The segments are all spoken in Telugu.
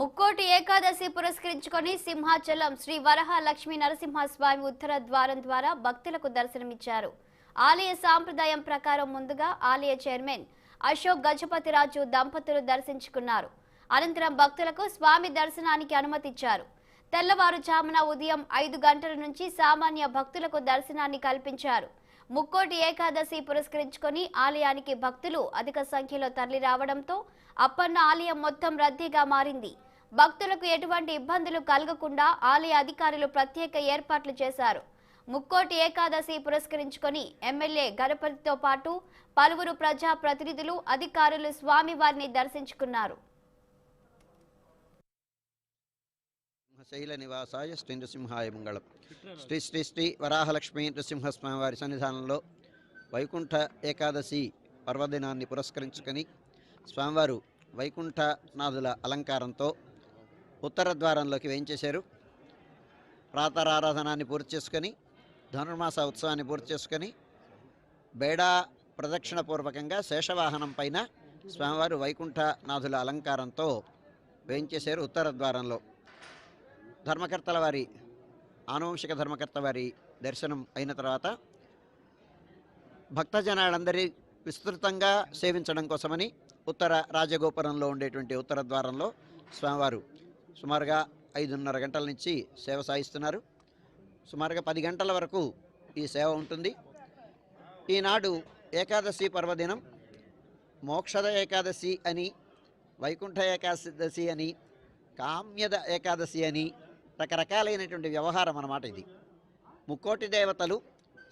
ముక్కోటి ఏకాదశి పురస్కరించుకొని సింహాచలం శ్రీ వరహ లక్ష్మీ నరసింహస్వామి ఉత్తర ద్వారం ద్వారా భక్తులకు దర్శనమిచ్చారు. ఆలయ సాంప్రదాయం ప్రకారం ముందుగా ఆలయ చైర్మన్ అశోక్ గజపతిరాజు దంపతులు దర్శించుకున్నారు. అనంతరం భక్తులకు స్వామి దర్శనానికి అనుమతిచ్చారు. తెల్లవారుజామున ఉదయం ఐదు గంటల నుంచి సామాన్య భక్తులకు దర్శనాన్ని కల్పించారు. ముక్కోటి ఏకాదశి పురస్కరించుకొని ఆలయానికి భక్తులు అధిక సంఖ్యలో తరలి రావడంతో అప్పన్న ఆలయం మొత్తం రద్దీగా మారింది. భక్తులకు ఎటువంటి ఇబ్బందులు కలగకుండా ఆలయ అధికారులు ప్రత్యేక ఏర్పాట్లు చేశారు. ముక్కోటి ఏకాదశి పురస్కరించుకొని ఎమ్మెల్యే గణపతితో పాటు పలువురు ప్రజా ప్రతినిధులు అధికారులు స్వామివారిని దర్శించుకున్నారు. శైల నివాసాయ శ్రీ నృసింహాయ మంగళం. శ్రీ శ్రీ శ్రీ వరాహలక్ష్మీ నృసింహస్వామి వారి సన్నిధానంలో వైకుంఠ ఏకాదశి పర్వదినాన్ని పురస్కరించుకొని స్వామివారు వైకుంఠనాథుల అలంకారంతో ఉత్తర ద్వారంలోకి వేయించేశారు. ప్రాతరారాధనాన్ని పూర్తి చేసుకొని ధనుర్మాస ఉత్సవాన్ని పూర్తి చేసుకొని బేడా ప్రదక్షిణ పూర్వకంగా శేషవాహనం పైన స్వామివారు వైకుంఠనాథుల అలంకారంతో వేయించేశారు ఉత్తర ద్వారంలో. ధర్మకర్తల వారి ఆనువంశిక ధర్మకర్త వారి దర్శనం అయిన తర్వాత భక్తజనాలందరి విస్తృతంగా సేవించడం కోసమని ఉత్తర రాజగోపురంలో ఉండేటువంటి ఉత్తర ద్వారంలో స్వామివారు సుమారుగా ఐదున్నర గంటల నుంచి సేవ సాగిస్తున్నారు. సుమారుగా పది గంటల వరకు ఈ సేవ ఉంటుంది. ఈనాడు ఏకాదశి పర్వదినం. మోక్షద ఏకాదశి అని వైకుంఠ ఏకాదశి అని కామ్యద ఏకాదశి అని రకరకాలైనటువంటి వ్యవహారం అన్నమాట ఇది. ముక్కోటి దేవతలు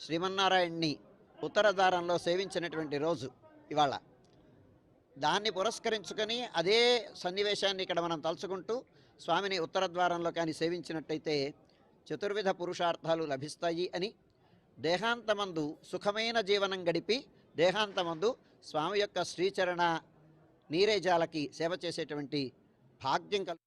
శ్రీమన్నారాయణ్ణి ఉత్తర ద్వారంలో సేవించినటువంటి రోజు ఇవాళ. దాన్ని పురస్కరించుకొని అదే సన్నివేశాన్ని ఇక్కడ మనం తలుచుకుంటూ స్వామిని ఉత్తర ద్వారంలో కానీ సేవించినట్టయితే చతుర్విధ పురుషార్థాలు లభిస్తాయి అని దేహాంతమందు సుఖమైన జీవనం గడిపి దేహాంతమందు స్వామి యొక్క శ్రీచరణ నీరేజాలకి సేవ చేసేటువంటి భాగ్యం కల్